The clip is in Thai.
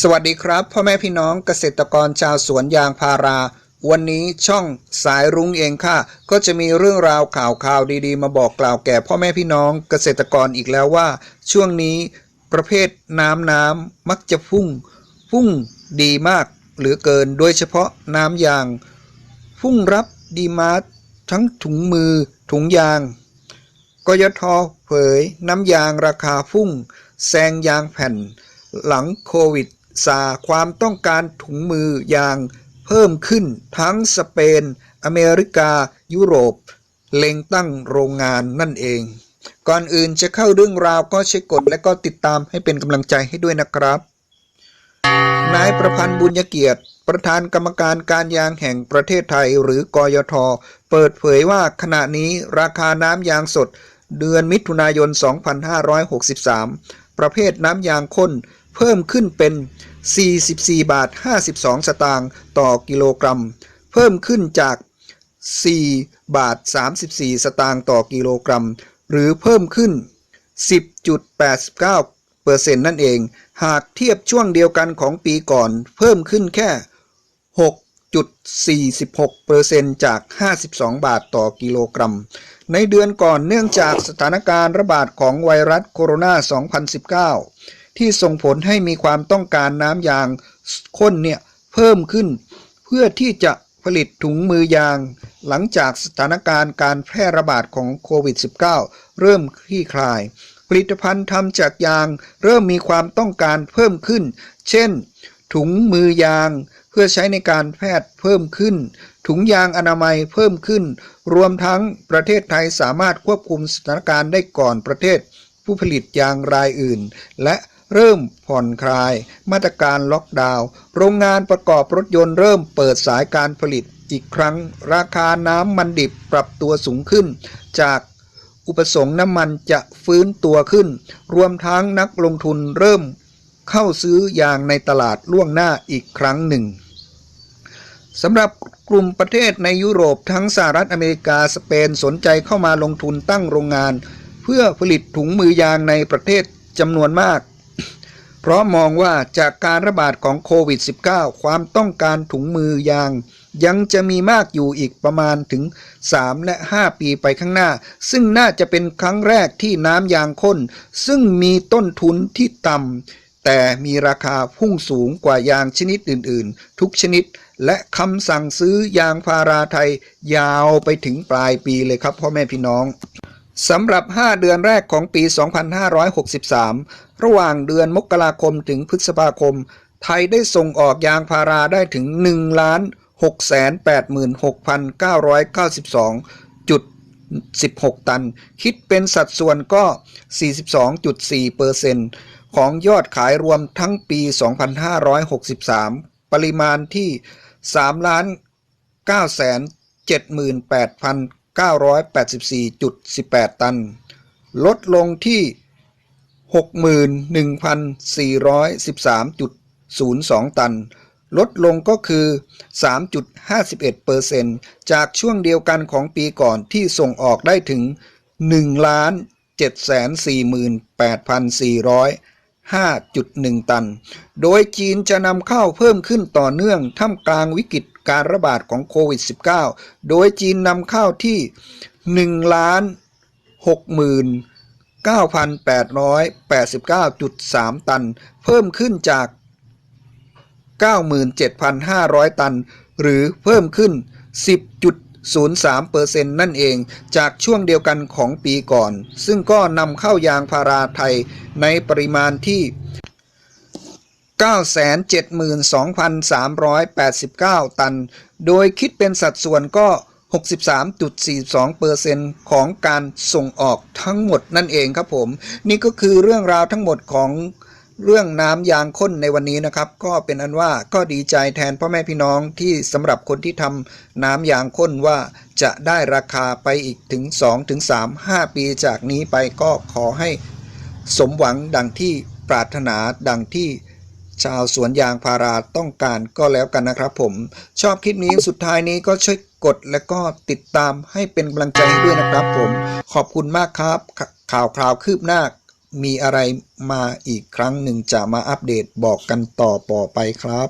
สวัสดีครับ พ่อแม่พี่น้องเกษตรกรชาวสวนยางพารา วันนี้ช่องสายรุ้งเองค่ะ ก็จะมีเรื่องราวข่าวข่าวดีๆ มาบอกกล่าวแก่พ่อแม่พี่น้องเกษตรกรอีกแล้วว่า ช่วงนี้ประเภทน้ำน้ำมักจะพุ่ง พุ่งดีมากเหลือเกินโดยเฉพาะน้ำยาง พุ่งรับดีมาร์ททั้งถุงมือถุงยางกยทเผยน้ำยางราคาพุ่งแซงยางแผ่น หลังโควิด ซาความต้องการถุงมือยางเพิ่มขึ้นทั้งสเปน อเมริกา ยุโรป เล็งตั้งโรงงานนั่นเอง ก่อนอื่นจะเข้าเรื่องราวก็เช็คกดและก็ติดตามให้เป็นกำลังใจให้ด้วยนะครับ นายประพันธ์บุญยเกียรติประธานกรรมการการยางแห่งประเทศไทยหรือกยท เปิดเผยว่าขณะนี้ราคาน้ำยางสด เดือนมิถุนายน 2563 ประเภทน้ำยางข้น เพิ่มขึ้นเป็น 44 บาท 52 สตางค์ต่อกิโลกรัม เพิ่มขึ้นจาก 4 บาท 34 สตางค์ต่อกิโลกรัม หรือเพิ่มขึ้น 10.89เปอร์เซ็นต์นั่นเอง หากเทียบช่วงเดียวกันของปีก่อน เพิ่มขึ้นแค่6.46เปอร์เซ็นต์จาก 52 บาทต่อกิโลกรัม ในเดือนก่อนเนื่องจากสถานการณ์ระบาดของไวรัสโคโรนา 2019 ที่ส่งผลให้มีความต้องการน้ำยางข้นเนี่ยเพิ่มขึ้น เพื่อที่จะผลิตถุงมือยาง หลังจากสถานการณ์การแพร่ระบาดของโควิด -19 เริ่มคลี่คลาย ผลิตภัณฑ์ทำจากยาง เริ่มมีความต้องการเพิ่มขึ้น เช่น ถุงมือยาง เพื่อใช้ในการแพทย์เพิ่มขึ้น ถุงยางอนามัยเพิ่มขึ้น รวมทั้งประเทศไทยสามารถควบคุมสถานการณ์ได้ก่อนประเทศ ผู้ผลิตยางรายอื่น และ เริ่มผ่อนคลาย มาตรการล็อกดาวน์โรงงานประกอบรถยนต์เริ่มเปิดสายการผลิตอีกครั้ง ราคาน้ำมันดิบปรับตัวสูงขึ้น จากอุปสงค์น้ำมันจะฟื้นตัวขึ้น รวมทั้งนักลงทุนเริ่มเข้าซื้อยางในตลาดล่วงหน้าอีกครั้งหนึ่งสำหรับกลุ่มประเทศในยุโรปทั้งสหรัฐอเมริกาสเปนสนใจเข้ามาลงทุนตั้งโรงงาน เพื่อผลิตถุงมือยางในประเทศจำนวนมาก ราะมองว่าจากการระบาดของโควิด -19 ความต้องการถุงมือยาง ยังจะมีมากอยู่อีกประมาณถึง 3 และ 5 ปีไปข้างหน้า ซึ่งน่าจะเป็นครั้งแรกที่น้ำยางข้น ซึ่งมีต้นทุนที่ต่ำแต่มีราคาพุ่งสูงกว่ายางชนิดอื่น ๆ ทุกชนิด และคำสั่งซื้อยางพาราไทย ยาวไปถึงปลายปีเลยครับพ่อแม่พี่น้อง สำหรับ 5 เดือนแรกของปี 2563 ระหว่างเดือนมกราคมถึงพฤษภาคม ไทยได้ส่งออกยางพาราได้ถึง1,686,992.16 ตัน คิดเป็นสัดส่วนก็ 42.4%ของยอดขายรวมทั้งปี 2563 ปริมาณที่3 9 7 8 9 984.18 ตัน ลดลงที่ 61,413.02 ตัน ลดลงก็คือ 3.51%จากช่วงเดียวกันของปีก่อนที่ส่งออกได้ถึง1,748,405.1 ตัน โดยจีนจะนำเข้าเพิ่มขึ้นต่อเนื่องท่ามกลางวิกฤต การระบาดของโควิด -19 โดยจีนนำเข้าที่1ล้าน69,889.3 ตัน เพิ่มขึ้นจาก 97,500 ตัน หรือเพิ่มขึ้น 10.03%นั่นเอง จากช่วงเดียวกันของปีก่อน ซึ่งก็นำเข้ายางพาราไทยในปริมาณที่ 972,389 ตัน โดยคิดเป็นสัดส่วนก็ 63.42%ของการส่งออกทั้งหมดนั่นเองครับผม นี่ก็คือเรื่องราวทั้งหมดของเรื่องน้ำยางข้นในวันนี้นะครับ ก็เป็นอันว่าก็ดีใจแทนพ่อแม่พี่น้องที่สำหรับคนที่ทำน้ำยางข้นว่าจะได้ราคาไปอีกถึง2ถึง3 5 ปีจากนี้ไปก็ขอให้สมหวังดังที่ปรารถนาดังที่ ชาวสวนยางพาราต้องการก็แล้วกันนะครับผม ชอบคลิปนี้สุดท้ายนี้ก็ช่วยกดและก็ติดตามให้เป็นกำลังใจให้ด้วยนะครับผม ขอบคุณมากครับ ข่าวคราวคืบหน้ามีอะไรมาอีกครั้งหนึ่งจะมาอัปเดตบอกกันต่อป่อไปครับ